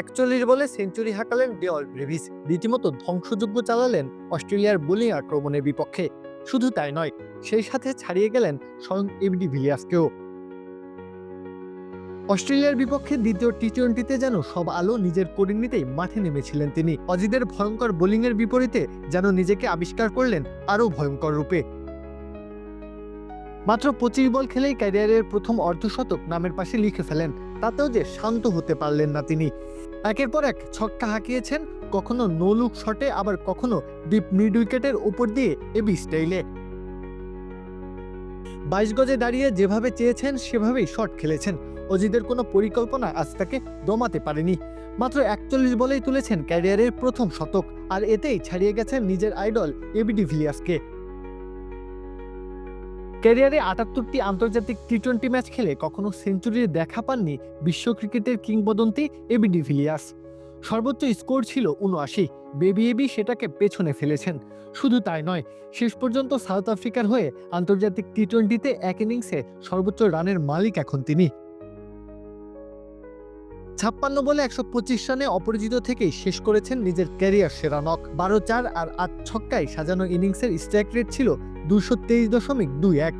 একচল্লিশ বলে century হাঁকালেন Dewald Brevis রীতিমতো ধ্বংসযজ্ঞ চালালেন অস্ট্রেলিয়ার বোলিং আক্রমণের বিপক্ষে। শুধু তাই নয়, সেই সাথে ছাড়িয়ে গেলেন স্বয়ং এমডি ভিলিয়াসকেও। অস্ট্রেলিয়ার বিপক্ষে দ্বিতীয় টি টোয়েন্টিতে যেন সব আলো নিজের করে নিতেই মাঠে নেমেছিলেন তিনি। অজিদের ভয়ঙ্কর বোলিংয়ের বিপরীতে যেন নিজেকে আবিষ্কার করলেন আরও ভয়ঙ্কর রূপে। মাত্র পঁচিশ বল খেলেই ক্যারিয়ারের প্রথম অর্ধশতক নামের পাশে লিখে ফেলেন। তাতেও যে শান্ত হতে পারলেন না তিনি। একের পর এক ছক্কা হাঁকিয়েছেন, কখনো নোলুক শটে, আবার কখনো ডিপ মিড উইকেটের উপর দিয়ে এবি স্টাইলে। বাইশ গজে দাঁড়িয়ে যেভাবে চেয়েছেন, সেভাবেই শট খেলেছেন। অজিদের কোনো পরিকল্পনা আজ তাকে দমাতে পারেনি। মাত্র একচল্লিশ বলেই তুলেছেন ক্যারিয়ারের প্রথম শতক, আর এতেই ছাড়িয়ে গেছেন নিজের আইডল এবিডি ভিলিয়াসকে। ক্যারিয়ারে আটাত্তরটি আন্তর্জাতিক টি টোয়েন্টি ম্যাচ খেলে কখনো সেঞ্চুরির দেখা পাননি বিশ্ব ক্রিকেটের কিংবদন্তি এবিডি ভিলিয়াস। সর্বোচ্চ স্কোর ছিল উনআশি বেবি এবি সেটাকে পেছনে ফেলেছেন। শুধু তাই নয়, শেষ পর্যন্ত সাউথ আফ্রিকার হয়ে আন্তর্জাতিক টি টোয়েন্টিতে এক ইনিংসে সর্বোচ্চ রানের মালিক এখন তিনি। ছাপ্পান্ন বলে একশো পঁচিশ রানে অপরাজিত থেকেই শেষ করেছেন নিজের ক্যারিয়ার সেরা নক বারো চার আর আট ছক্কায় সাজানো ইনিংসের স্ট্রাইক রেট ছিল দুশো তেইশ দশমিক দুই এক।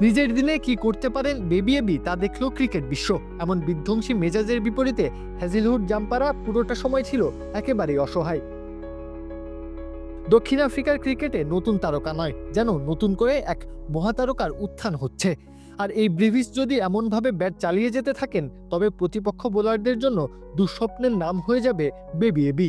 নিজের দিনে কি করতে পারেন বেবি এবি, তা দেখল ক্রিকেট বিশ্ব। এমন বিধ্বংসী মেজাজের বিপরীতে হ্যাজিলহুড জাম্পারা পুরোটা সময় ছিল একেবারেই অসহায়। দক্ষিণ আফ্রিকার ক্রিকেটে নতুন তারকা নয়, যেন নতুন করে এক মহাতারকার উত্থান হচ্ছে। আর এই ব্রিভিস যদি এমনভাবে ব্যাট চালিয়ে যেতে থাকেন, তবে প্রতিপক্ষ বোলারদের জন্য দুঃস্বপ্নের নাম হয়ে যাবে বেবি এবি।